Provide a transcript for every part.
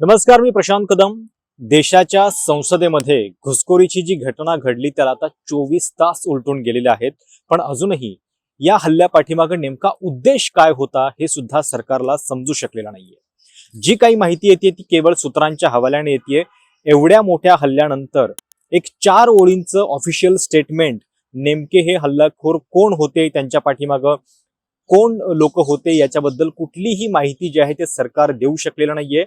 नमस्कार मी प्रशांत कदम. देशाच्या संसदेमध्ये घुसखोरीची जी घटना घडली त्याला आता चोवीस तास उलटून गेलेले आहेत. पण अजूनही या हल्ल्या पाठीमागे नेमका उद्देश काय होता हे सुद्धा सरकारला समजू शकलेला नाहीये. जी काही माहिती येते ती केवळ सूत्रांच्या हवाल्याने येते एवढ्या मोठ्या हल्ल्यानंतर एक चार ओळींचं ऑफिशियल स्टेटमेंट नेमके हे हल्लाखोर कोण होते त्यांच्या पाठीमागं कोण लोक होते याच्याबद्दल कुठलीही माहिती जी आहे ते सरकार देऊ शकलेलं नाहीये.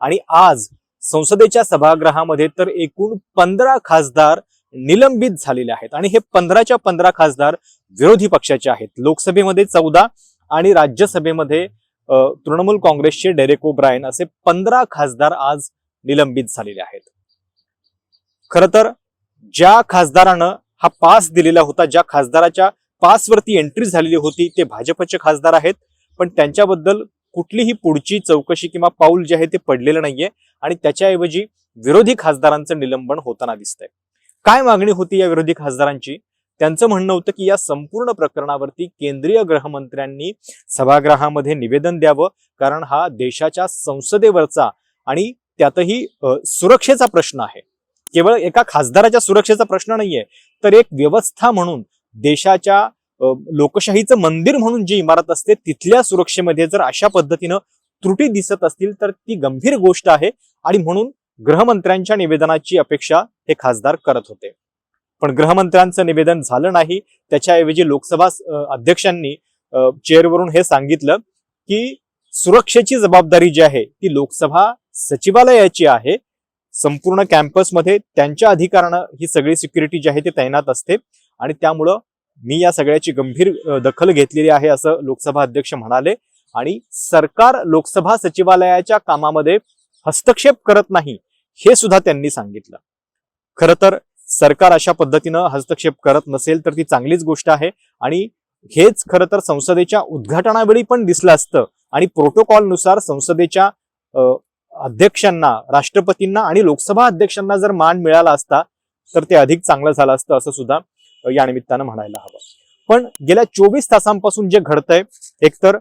आणि आज संसदेच्या सभागृहामध्ये तर एकूण पंधरा खासदार निलंबित झालेले आहेत. आणि हे पंधराच्या पंधरा खासदार विरोधी पक्षाचे आहेत. लोकसभेमध्ये चौदा आणि राज्यसभेमध्ये तृणमूल काँग्रेसचे डेरेक ओब्रायन असे पंधरा खासदार आज निलंबित झालेले आहेत. खर तर ज्या खासदारानं हा पास दिलेला होता ज्या खासदाराच्या पासवरती एंट्री झालेली होती ते भाजपचे खासदार आहेत. पण त्यांच्याबद्दल कुठलीही पुढची चौकशी किंवा पाऊल जे आहे ते पडलेलं नाहीये आणि त्याच्याऐवजी विरोधी खासदारांचं निलंबन होताना दिसतंय. काय मागणी होती या विरोधी खासदारांची? त्यांचं म्हणणं होतं की या संपूर्ण प्रकरणावरती केंद्रीय गृहमंत्र्यांनी सभागृहामध्ये निवेदन द्यावं कारण हा देशाच्या संसदेवरचा आणि त्यातही सुरक्षेचा प्रश्न आहे. केवळ एका खासदाराच्या सुरक्षेचा प्रश्न नाहीये तर एक व्यवस्था म्हणून देशाच्या लोकशाहीचं मंदिर म्हणून जी इमारत असते तिथल्या सुरक्षेमध्ये जर अशा पद्धतीनं त्रुटी दिसत असतील तर ती गंभीर गोष्ट आहे आणि म्हणून गृहमंत्र्यांच्या निवेदनाची अपेक्षा हे खासदार करत होते. पण गृहमंत्र्यांचं निवेदन झालं नाही. त्याच्याऐवजी लोकसभा अध्यक्षांनी चेअरवरून हे सांगितलं की सुरक्षेची जबाबदारी जी आहे ती लोकसभा सचिवालयाची आहे. संपूर्ण कॅम्पसमध्ये त्यांच्या अधिकारानं ही सगळी सिक्युरिटी जी आहे ती तैनात असते आणि त्यामुळं मी या सगळ्याची गंभीर दखल घेतलेली आहे असं लोकसभा अध्यक्ष म्हणाले आणि सरकार लोकसभा सचिवालयाच्या कामामध्ये हस्तक्षेप करत नाही हे सुद्धा त्यांनी सांगितलं. खरं तर सरकार अशा पद्धतीनं हस्तक्षेप करत नसेल तर ती चांगलीच गोष्ट आहे आणि हेच खरं तर संसदेच्या उद्घाटनावेळी पण दिसलं असतं आणि प्रोटोकॉलनुसार संसदेच्या अध्यक्षांना राष्ट्रपतींना आणि लोकसभा अध्यक्षांना जर मान मिळाला असता तर ते अधिक चांगलं झालं असतं असं सुद्धा या निमित्तानं म्हणायला हवं. पण गेल्या चोवीस तासांपासून जे घडतंय एकतर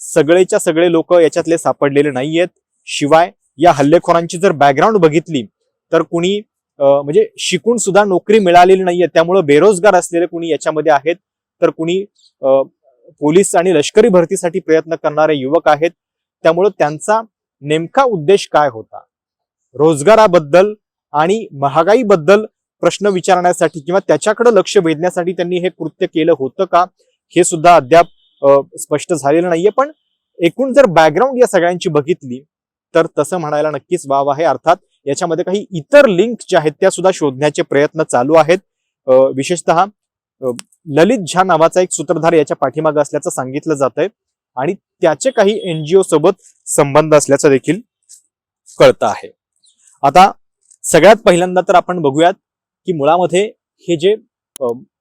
सगळेच्या सगळे लोक याच्यातले सापडलेले नाहीयेत. शिवाय या हल्लेखोरांची जर बॅकग्राऊंड बघितली तर कुणी म्हणजे शिकून सुद्धा नोकरी मिळालेली नाहीये त्यामुळे बेरोजगार असलेले कुणी याच्यामध्ये आहेत तर कुणी पोलीस आणि लष्करी भरतीसाठी प्रयत्न करणारे युवक आहेत. त्यामुळं त्यांचा नेमका उद्देश काय होता? रोजगाराबद्दल आणि महागाईबद्दल प्रश्न विचारण्यासाठी किंवा त्याच्याकडे लक्ष वेधण्यासाठी त्यांनी हे कृत्य केलं होतं का? हे सुद्धा अद्याप स्पष्ट झालेलं नाहीये. पण एकूण जर बॅकग्राऊंड या सगळ्यांची बघितली तर तसं म्हणायला नक्कीच वाव आहे. अर्थात याच्यामध्ये काही इतर लिंक ज्या आहेत त्या सुद्धा शोधण्याचे प्रयत्न चालू आहेत. विशेषतः ललित झा नावाचा एक सूत्रधार याच्या पाठीमागे असल्याचं सांगितलं जात आहे आणि त्याचे काही एनजीओ सोबत संबंध असल्याचं देखील कळतं आहे. आता सगळ्यात पहिल्यांदा तर आपण बघूयात की मुळामध्ये हे जे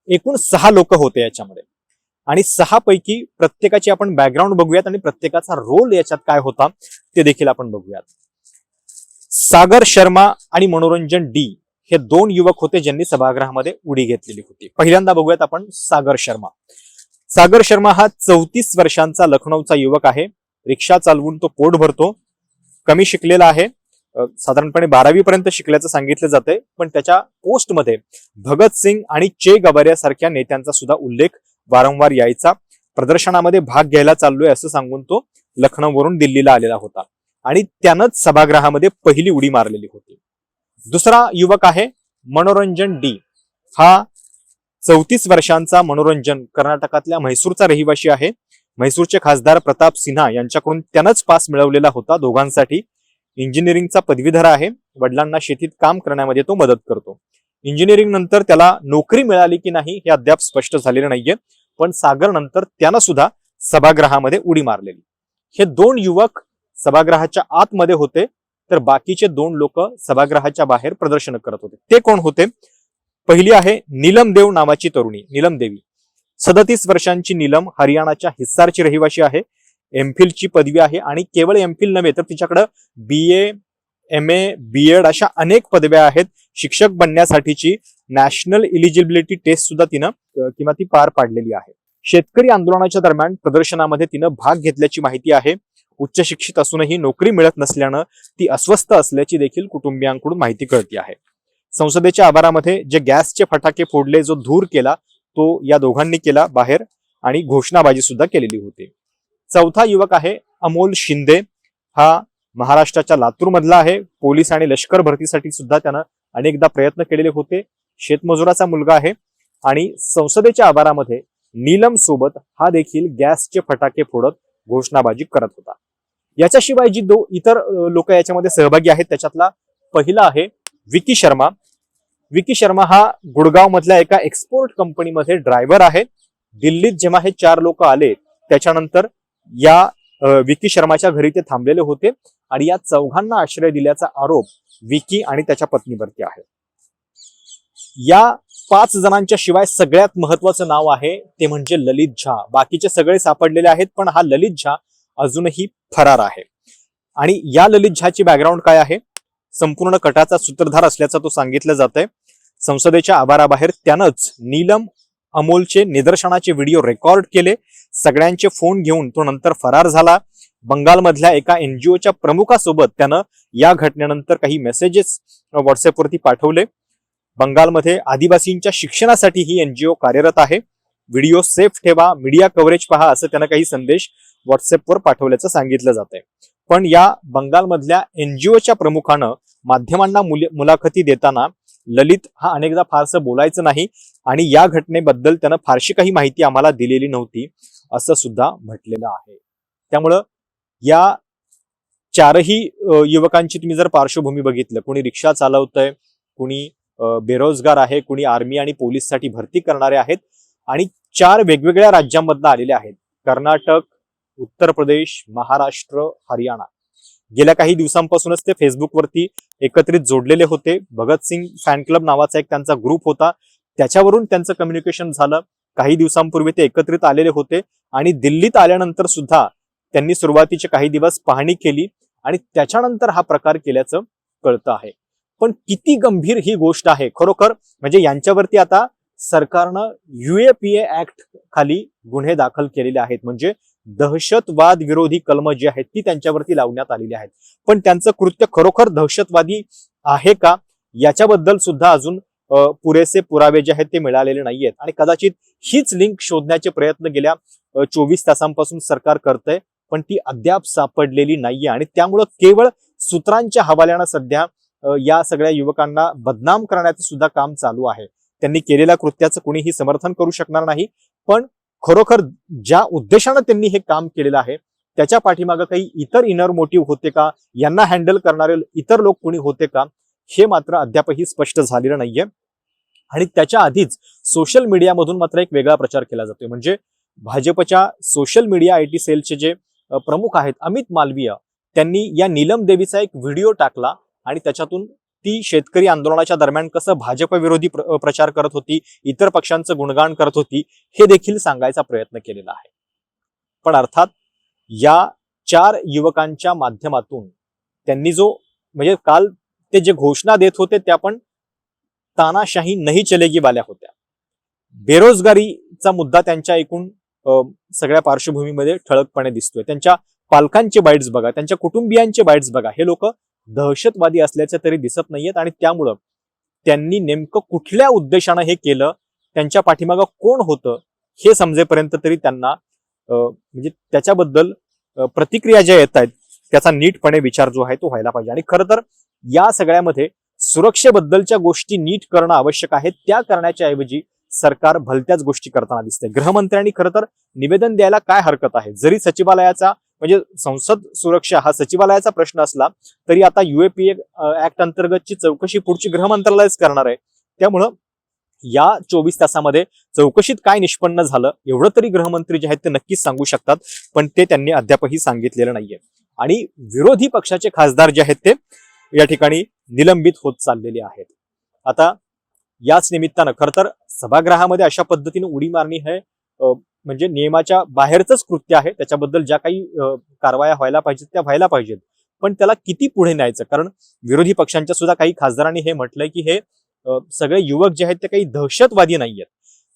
एकूण सहा लोक होते याच्यामध्ये. आणि सहा पैकी प्रत्येकाची आपण बॅकग्राऊंड बघूयात आणि प्रत्येकाचा रोल याच्यात काय होता ते देखील आपण बघूयात. सागर शर्मा आणि मनोरंजन डी हे दोन युवक होते ज्यांनी सभागृहामध्ये उडी घेतलेली होती. पहिल्यांदा बघूयात आपण सागर शर्मा. सागर शर्मा हा चौतीस वर्षांचा लखनौचा युवक आहे. रिक्षा चालवून तो पोट भरतो. कमी शिकलेला आहे. साधारणपणे बारावी पर्यंत शिकल्याचं सांगितलं जातंय पण त्याच्या पोस्टमध्ये भगतसिंग आणि चे गवार सारख्या नेत्यांचा सुद्धा उल्लेख वारंवार यायचा. प्रदर्शनामध्ये भाग घ्यायला चाललोय असं सांगून तो लखनौवरून दिल्लीला आलेला होता. आणि त्यानंच सभागृहामध्ये पहिली उडी मारलेली होती. दुसरा युवक आहे मनोरंजन डी. हा चौतीस वर्षांचा मनोरंजन कर्नाटकातल्या म्हैसूरचा रहिवासी आहे. म्हैसूरचे खासदार प्रताप सिन्हा यांच्याकडून त्यानंच पास मिळवलेला होता दोघांसाठी. इंजिनिअरिंगचा पदवीधर आहे. वडिलांना शेतीत काम करण्यामध्ये तो मदत करतो. इंजिनिअरिंग नंतर त्याला नोकरी मिळाली की नाही हे अद्याप स्पष्ट झालेलं नाहीये. पण सागर नंतर त्यानं सुद्धा सभागृहामध्ये उडी मारलेली. हे दोन युवक सभागृहाच्या आतमध्ये होते तर बाकीचे दोन लोक सभागृहाच्या बाहेर प्रदर्शन करत होते. ते कोण होते? पहिली आहे नीलम देव नावाची तरुणी नीलम देवी. सदतीस वर्षांची नीलम हरियाणाच्या हिस्सारची रहिवाशी आहे. एमफिल ची पदवी आहे आणि केवळ एमफिल नव्हे तर तिच्याकडे बी A M A B Ed अशा अनेक पदव्या आहेत. शिक्षक बनण्यासाठीची नॅशनल इलिजिबिलिटी टेस्ट सुद्धा तिनं किंवा ती पार पाडलेली आहे. शेतकरी आंदोलनाच्या दरम्यान प्रदर्शनामध्ये तिनं भाग घेतल्याची माहिती आहे. उच्च शिक्षित असूनही नोकरी मिळत नसल्यानं ती अस्वस्थ असल्याची देखील कुटुंबियांकडून माहिती कळती आहे. संसदेच्या आवारामध्ये जे गॅसचे फटाके फोडले जो धूर केला तो या दोघांनी केला बाहेर आणि घोषणाबाजी सुद्धा केलेली होती. चौथा युवक आहे अमोल शिंदे. हा महाराष्ट्राच्या लातूर मधला आहे. पोलीस आणि लष्कर भरतीसाठी सुद्धा त्यानं अनेकदा प्रयत्न केलेले होते. शेतमजुराचा मुलगा आहे. आणि संसदेच्या आवारामध्ये नीलम सोबत हा देखील गॅसचे फटाके फोडत घोषणाबाजी करत होता. याच्याशिवाय जी दो इतर लोक याच्यामध्ये सहभागी आहेत त्याच्यातला पहिला आहे विकी शर्मा. विकी शर्मा हा गुडगाव मधल्या एका एक्सपोर्ट कंपनीमध्ये ड्रायव्हर आहे. दिल्लीत जेव्हा हे चार लोक आले त्याच्यानंतर या विकी शर्माच्या घरी ते थांबलेले होते आणि या चौघांना आश्रय दिल्याचा आरोप विकी आणि त्याच्या पत्नीवरती आहे. या पाच जणांच्या शिवाय सगळ्यात महत्वाचं नाव आहे ते म्हणजे ललित झा. बाकीचे सगळे सापडलेले आहेत पण हा ललित झा अजूनही फरार आहे. आणि या ललित झाची बॅकग्राऊंड काय आहे? संपूर्ण कटाचा सूत्रधार असल्याचं तो सांगितलं जात आहे संसदेच्या आवाराबाहेर त्यानंच नीलम अमोलचे निदर्शनाचे व्हिडिओ रेकॉर्ड केले. सगळ्यांचे फोन घेऊन तो नंतर फरार झाला. बंगालमधल्या एका एनजीओच्या प्रमुखासोबत त्यानं या घटनेनंतर काही मेसेजेस व्हॉट्सअपवरती पाठवले. बंगालमध्ये आदिवासींच्या शिक्षणासाठी ही एनजीओ कार्यरत आहे. व्हिडिओ सेफ ठेवा मीडिया कव्हरेज पहा असं त्यानं काही संदेश व्हॉट्सअपवर पाठवल्याचं सांगितलं जात आहे पण या बंगालमधल्या एनजीओच्या प्रमुखानं माध्यमांना मुलाखती देताना ललित हा अनेकदा फारसं बोलायचं नाही आणि या घटनेबद्दल त्यानं फारशी काही माहिती आम्हाला दिलेली नव्हती असं सुद्धा म्हटलेलं आहे. त्यामुळं या चारही युवकांची तुम्ही जर पार्श्वभूमी बघितलं कोणी रिक्षा चालवतंय कोणी बेरोजगार आहे कोणी आर्मी आणि पोलीससाठी भरती करणारे आहेत आणि चार वेगवेगळ्या राज्यांमधनं आलेले आहेत. कर्नाटक उत्तर प्रदेश महाराष्ट्र हरियाणा. गेल्या काही दिवसांपासूनच ते फेसबुकवरती एकत्रित जोडलेले होते. भगतसिंग फॅन क्लब नावाचा एक त्यांचा ग्रुप होता. त्याच्यावरून त्यांचं कम्युनिकेशन झालं. काही दिवसांपूर्वी ते एकत्रित आलेले होते आणि दिल्लीत आल्यानंतर सुद्धा त्यांनी सुरुवातीचे काही दिवस पाहणी केली आणि त्याच्यानंतर हा प्रकार केल्याचं कळतं आहे. पण किती गंभीर ही गोष्ट आहे. खरोखर म्हणजे यांच्यावरती आता सरकारनं युएपीए ऍक्ट खाली गुन्हे दाखल केलेले आहेत. म्हणजे दहशतवाद विरोधी कलम जी आहेत ती त्यांच्यावरती लावण्यात आलेली आहेत. पण त्यांचं कृत्य खरोखर दहशतवादी आहे का? याच्याबद्दल सुद्धा अजून पुरेसे पुरावे जे आहेत ते मिळालेले नाहीयेत. आणि कदाचित हीच लिंक शोधण्याचे प्रयत्न गेल्या चोवीस तासांपासून सरकार करतंय पण ती अद्याप सापडलेली नाहीये. आणि त्यामुळं केवळ सूत्रांच्या हवाल्यानं सध्या या सगळ्या युवकांना बदनाम करण्याचं सुद्धा काम चालू आहे. त्यांनी केलेल्या कृत्याचं कुणीही समर्थन करू शकणार नाही पण खरोखर ज्या उद्देशानं त्यांनी हे काम केलेलं आहे त्याच्या पाठीमागं काही इतर इनर मोटिव्ह होते का? यांना हँडल करणारे इतर लोक कोणी होते का? हे मात्र अद्यापही स्पष्ट झालेलं नाहीये. आणि त्याच्या आधीच सोशल मीडियामधून मात्र एक वेगळा प्रचार केला जातोय. म्हणजे भाजपच्या सोशल मीडिया आय टी सेलचे जे प्रमुख आहेत अमित मालवीय त्यांनी या नीलम देवीचा एक व्हिडिओ टाकला आणि त्याच्यातून ती शेतकरी आंदोलनाच्या दरम्यान कसं भाजप विरोधी प्र- प्रचार करत होती इतर पक्षांचं गुणगान करत होती हे देखील सांगायचा प्रयत्न केलेला आहे. पण अर्थात या चार युवकांच्या माध्यमातून त्यांनी जो म्हणजे काल ते जे घोषणा देत होते त्या पण तानाशाही नाही चलेगी वाल्या होत्या. बेरोजगारीचा मुद्दा त्यांच्या एकूण सगळ्या पार्श्वभूमीमध्ये ठळकपणे दिसतोय. त्यांच्या पालकांचे बाईट्स बघा त्यांच्या कुटुंबियांचे बाईट्स बघा हे लोक दहशतवादी असल्याचे तरी दिसत नाहीयेत आणि त्यामुळं त्यांनी नेमकं कुठल्या उद्देशानं हे केलं त्यांच्या पाठीमागं कोण होतं हे समजेपर्यंत तरी त्यांना म्हणजे त्याच्याबद्दल प्रतिक्रिया ज्या येत आहेत त्याचा नीटपणे विचार जो आहे तो व्हायला पाहिजे. आणि खरं तर या सगळ्यामध्ये सुरक्षेबद्दलच्या गोष्टी नीट करणं आवश्यक आहे. त्या करण्याच्या ऐवजी सरकार भलत्याच गोष्टी करताना दिसते गृहमंत्र्यांनी खरं तर निवेदन द्यायला काय हरकत आहे? जरी सचिवालयाचा म्हणजे संसद सुरक्षा हा सचिवालयाचा प्रश्न असला तरी आता युएपीए ऍक्ट अंतर्गतची चौकशी पुढची गृह मंत्रालयच करणार आहे. त्यामुळं या चोवीस तासामध्ये चौकशीत काय निष्पन्न झालं एवढं तरी गृहमंत्री जे आहेत ते नक्कीच सांगू शकतात पण ते त्यांनी अद्यापही सांगितलेलं नाहीये. आणि विरोधी पक्षाचे खासदार जे आहेत ते या ठिकाणी निलंबित होत चाललेले आहेत. आता याच निमित्तानं खरं तर सभागृहामध्ये अशा पद्धतीने उडी मारणी हे म्हणजे नियमाच्या बाहेरचंच कृत्य आहे. त्याच्याबद्दल ज्या काही कारवाया व्हायला पाहिजेत त्या व्हायला पाहिजेत. पण त्याला किती पुढे न्यायचं? कारण विरोधी पक्षांच्या सुद्धा काही खासदारांनी हे म्हटलंय की हे सगळे युवक जे आहेत ते काही दहशतवादी नाहीयेत.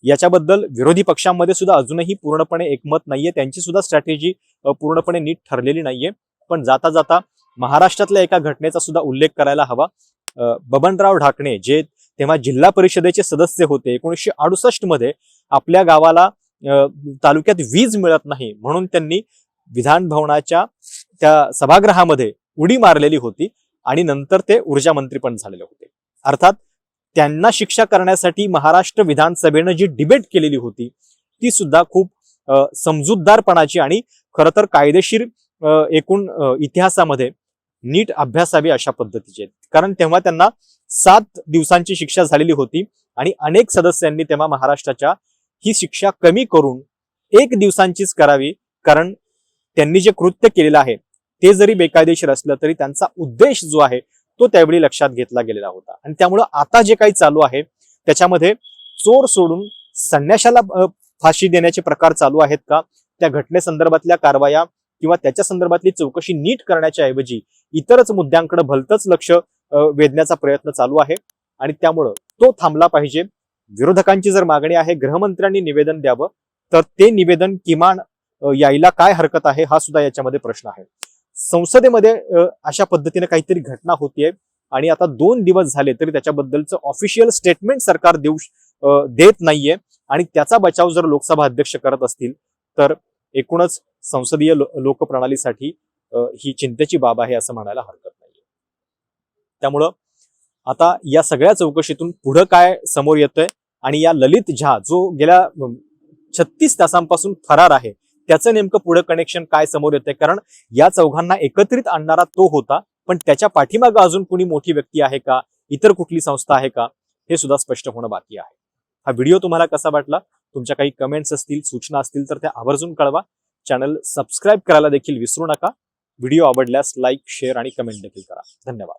याच्याबद्दल विरोधी पक्षांमध्ये सुद्धा अजूनही पूर्णपणे एकमत नाहीये. त्यांची सुद्धा स्ट्रॅटेजी पूर्णपणे नीट ठरलेली नाहीये. पण जाता जाता महाराष्ट्रातल्या एका घटनेचा सुद्धा उल्लेख करायला हवा. बबनराव ढाकणे जे तेव्हा जिल्हा परिषदेचे सदस्य होते एकोणीसशे अडुसष्टमध्ये आपल्या गावाला तालुक्यात वीज मिळत नाही म्हणून त्यांनी विधान भवनाच्या त्या सभागृहामध्ये उडी मारलेली होती आणि नंतर ते ऊर्जा मंत्री पण झालेले होते. अर्थात त्यांना शिक्षा करण्यासाठी महाराष्ट्र विधानसभेनं जी डिबेट केलेली होती ती सुद्धा खूप समजूतदारपणाची आणि खरं तर कायदेशीर एकूण इतिहासामध्ये नीट अभ्यासावी अशा पद्धतीचे. कारण तेव्हा त्यांना सात दिवसांची शिक्षा झालेली होती आणि अनेक सदस्यांनी तेव्हा महाराष्ट्राच्या ही शिक्षा कमी करून एक दिवसांचीच करावी कारण त्यांनी जे कृत्य केलेलं आहे ते जरी बेकायदेशीर असलं तरी त्यांचा उद्देश जो आहे तो त्यावेळी लक्षात घेतला गेलेला होता. आणि त्यामुळं आता जे काही चालू आहे त्याच्यामध्ये चोर सोडून संन्याशाला फाशी देण्याचे प्रकार चालू आहेत का त्या घटनेसंदर्भातल्या कारवाया किंवा त्याच्या संदर्भातली चौकशी नीट करण्याच्या ऐवजी इतरच मुद्द्यांकडे भलतंच लक्ष वेधण्याचा प्रयत्न चालू आहे. आणि त्यामुळं तो थांबला पाहिजे. विरोधकांची जर मागणी आहे गृहमंत्र्यांनी निवेदन द्यावं तर ते निवेदन किमान यायला काय हरकत आहे हा सुद्धा याच्यामध्ये प्रश्न आहे. संसदेमध्ये अशा पद्धतीने काहीतरी घटना होतीये आणि आता दोन दिवस झाले तरी त्याच्याबद्दलचं ऑफिशियल स्टेटमेंट सरकार देऊ देत नाहीये आणि त्याचा बचाव जर लोकसभा अध्यक्ष करत असतील तर एकूणच संसदीय लो- लोकप्रणालीसाठी ही चिंतेची बाब आहे असं म्हणायला हरकत नाहीये. त्यामुळं आता या सगळ्या चौकशीतून पुढं काय समोर येतंय आणि या ललित झा जो गेल्या छत्तीस तासांपासून फरार आहे त्याचं नेमकं पुढं कनेक्शन काय समोर येतंय? कारण या चौघांना एकत्रित आणणारा तो होता पण त्याच्या पाठीमागं अजून कुणी मोठी व्यक्ती आहे का? इतर कुठली संस्था आहे का? हे सुद्धा स्पष्ट होणं बाकी आहे. हा व्हिडिओ तुम्हाला कसा वाटला? तुमच्या काही कमेंट्स असतील सूचना असतील तर त्या आवर्जून कळवा. चॅनल सबस्क्राईब करायला देखील विसरू नका. व्हिडिओ आवडल्यास लाईक शेअर आणि कमेंट देखील करा. धन्यवाद.